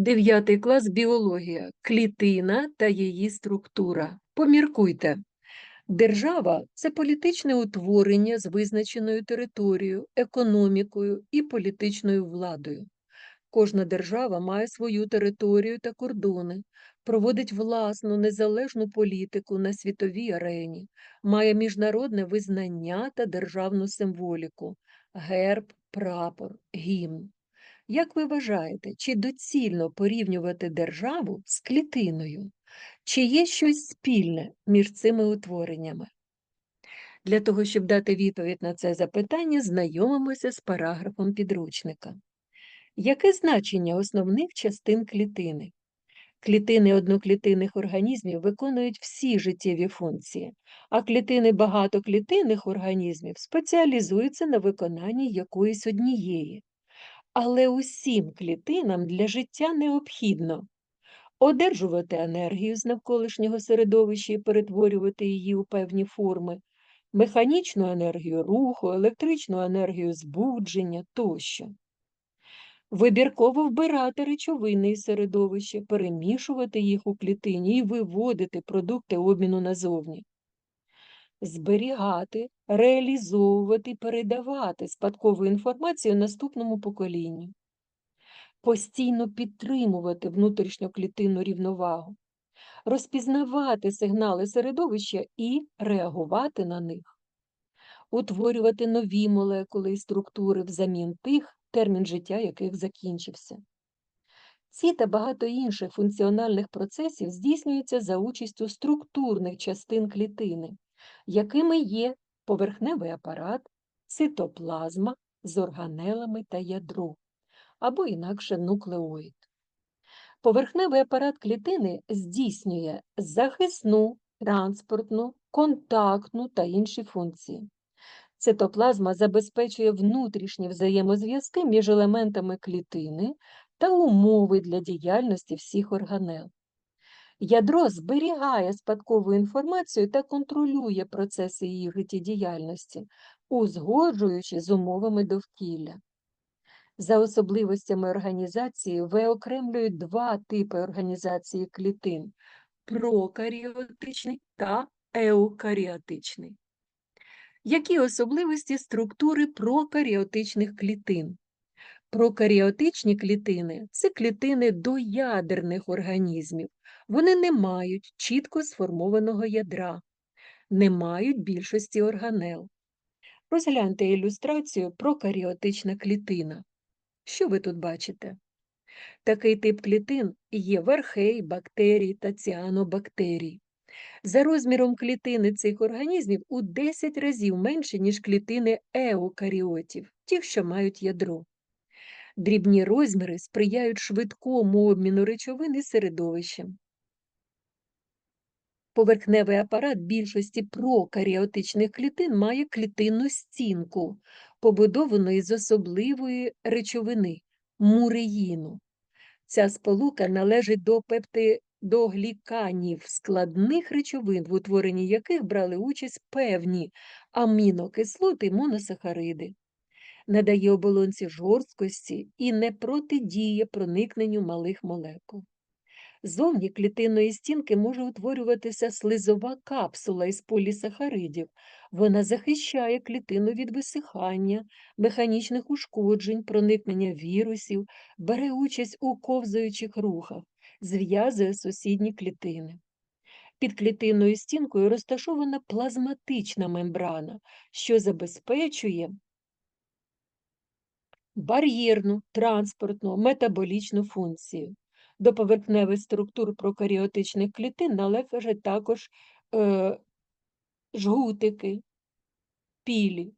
Дев'ятий клас біологія. Клітина та її структура. Поміркуйте. Держава це політичне утворення з визначеною територією, економікою і політичною владою. Кожна держава має свою територію та кордони, проводить власну незалежну політику на світовій арені, має міжнародне визнання та державну символіку, герб, прапор, гімн. Як ви вважаєте, чи доцільно порівнювати державу з клітиною? Чи є щось спільне між цими утвореннями? Для того, щоб дати відповідь на це запитання, знайомимося з параграфом підручника. Яке значення основних частин клітини? Клітини одноклітинних організмів виконують всі життєві функції, а клітини багатоклітинних організмів спеціалізуються на виконанні якоїсь однієї. Але усім клітинам для життя необхідно одержувати енергію з навколишнього середовища і перетворювати її у певні форми, механічну енергію руху, електричну енергію збудження тощо. Вибірково вбирати речовини із середовища, перемішувати їх у клітині і виводити продукти обміну назовні. Зберігати, реалізовувати, передавати спадкову інформацію наступному поколінню. Постійно підтримувати внутрішньоклітинну рівновагу, розпізнавати сигнали середовища і реагувати на них, утворювати нові молекули і структури взамін тих, термін життя яких закінчився. Ці та багато інших функціональних процесів здійснюються за участю структурних частин клітини, якими є поверхневий апарат, цитоплазма з органелами та ядро, або інакше нуклеоїд. Поверхневий апарат клітини здійснює захисну, транспортну, контактну та інші функції. Цитоплазма забезпечує внутрішні взаємозв'язки між елементами клітини та умови для діяльності всіх органел. Ядро зберігає спадкову інформацію та контролює процеси її життєдіяльності, узгоджуючи з умовами довкілля. За особливостями організації виокремлюють два типи організації клітин прокаріотичний та еукаріотичний. Які особливості структури прокаріотичних клітин? Прокаріотичні клітини це клітини доядерних організмів. Вони не мають чітко сформованого ядра, не мають більшості органел. Розгляньте ілюстрацію прокаріотична клітина. Що ви тут бачите? Такий тип клітин є в архей, бактерій та ціанобактерій. За розміром клітини цих організмів у 10 разів менше, ніж клітини еукаріотів, ті, що мають ядро. Дрібні розміри сприяють швидкому обміну речовин із середовищем. Поверхневий апарат більшості прокаріотичних клітин має клітинну стінку, побудовану із особливої речовини муреїну. Ця сполука належить до пептидогліканів складних речовин, в утворенні яких брали участь певні амінокислоти і моносахариди, надає оболонці жорсткості і не протидіє проникненню малих молекул. Зовні клітинної стінки може утворюватися слизова капсула із полісахаридів. Вона захищає клітину від висихання, механічних ушкоджень, проникнення вірусів, бере участь у ковзаючих рухах, зв'язує сусідні клітини. Під клітинною стінкою розташована плазматична мембрана, що забезпечує бар'єрну, транспортну, метаболічну функцію. До поверхневих структур прокаріотичних клітин належать також е, жгутики, пілі.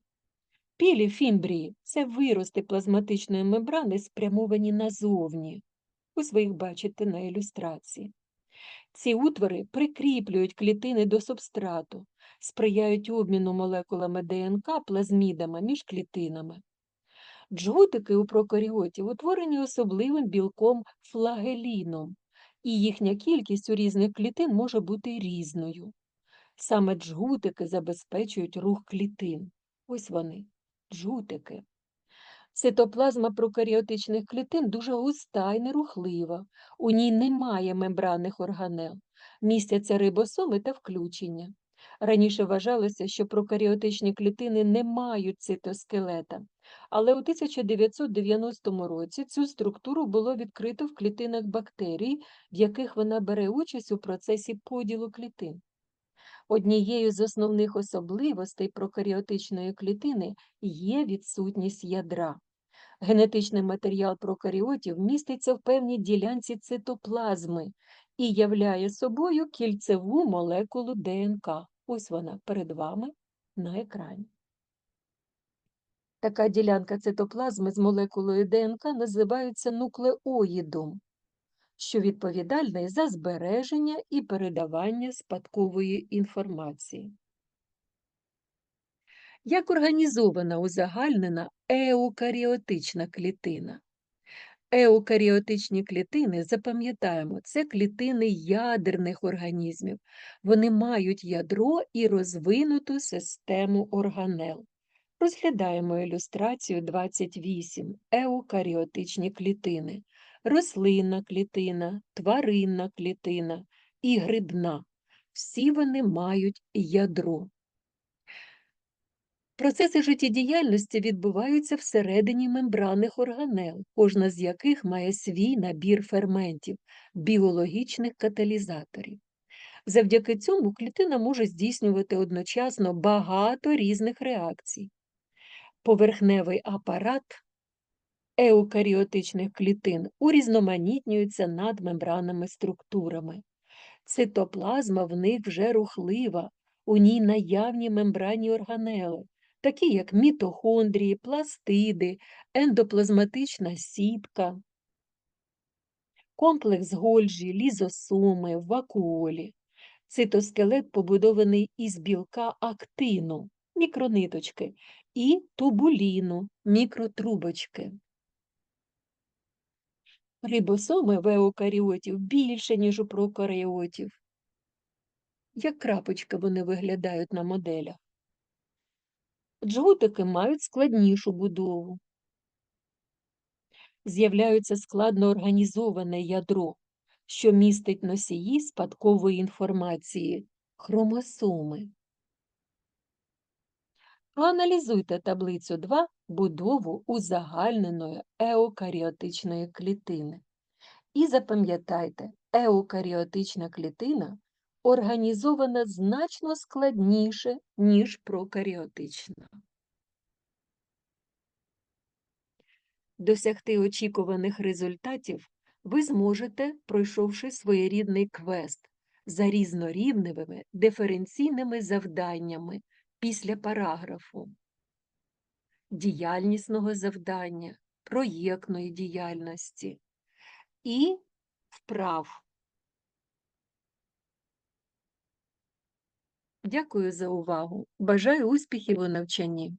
Пілі фімбрії це вирости плазматичної мембрани, спрямовані назовні. Ось ви їх бачите на ілюстрації. Ці утвори прикріплюють клітини до субстрату, сприяють обміну молекулами ДНК плазмідами між клітинами. Джгутики у прокаріотів утворені особливим білком флагеліном, і їхня кількість у різних клітин може бути різною. Саме джгутики забезпечують рух клітин. Ось вони, джгутики. Цитоплазма прокаріотичних клітин дуже густа і нерухлива, у ній немає мембранних органел, містяться рибосоми та включення. Раніше вважалося, що прокаріотичні клітини не мають цитоскелета, але у 1990 році цю структуру було відкрито в клітинах бактерій, в яких вона бере участь у процесі поділу клітин. Однією з основних особливостей прокаріотичної клітини є відсутність ядра. Генетичний матеріал прокаріотів міститься в певній ділянці цитоплазми і являє собою кільцеву молекулу ДНК. Ось вона перед вами на екрані. Така ділянка цитоплазми з молекулою ДНК називається нуклеоїдом, що відповідальний за збереження і передавання спадкової інформації. Як організована узагальнена еукаріотична клітина? Еукаріотичні клітини, запам'ятаємо, це клітини ядерних організмів. Вони мають ядро і розвинуту систему органел. Розглядаємо ілюстрацію 28. Еукаріотичні клітини. Рослинна клітина, тваринна клітина і грибна. Всі вони мають ядро. Процеси життєдіяльності відбуваються всередині мембранних органел, кожна з яких має свій набір ферментів, біологічних каталізаторів. Завдяки цьому клітина може здійснювати одночасно багато різних реакцій. Поверхневий апарат еукаріотичних клітин урізноманітнюється над мембранними структурами. Цитоплазма в них вже рухлива, у ній наявні мембранні органели, такі як мітохондрії, пластиди, ендоплазматична сітка, комплекс Гольжі, лізосоми, вакуолі. Цитоскелет побудований із білка актину, мікрониточки, і тубуліну, мікротрубочки. Рибосоми в еукаріотів більше, ніж у прокаріотів. Як крапочки вони виглядають на моделях. Джгутики мають складнішу будову. З'являється складно організоване ядро, що містить носії спадкової інформації хромосоми. Проаналізуйте таблицю 2 будову узагальненої еукаріотичної клітини. І запам'ятайте, еукаріотична клітина організована значно складніше, ніж прокаріотична. Досягти очікуваних результатів ви зможете, пройшовши своєрідний квест за різнорівневими диференційними завданнями після параграфу, діяльнісного завдання, проєктної діяльності і вправ. Дякую за увагу. Бажаю успіхів у навчанні.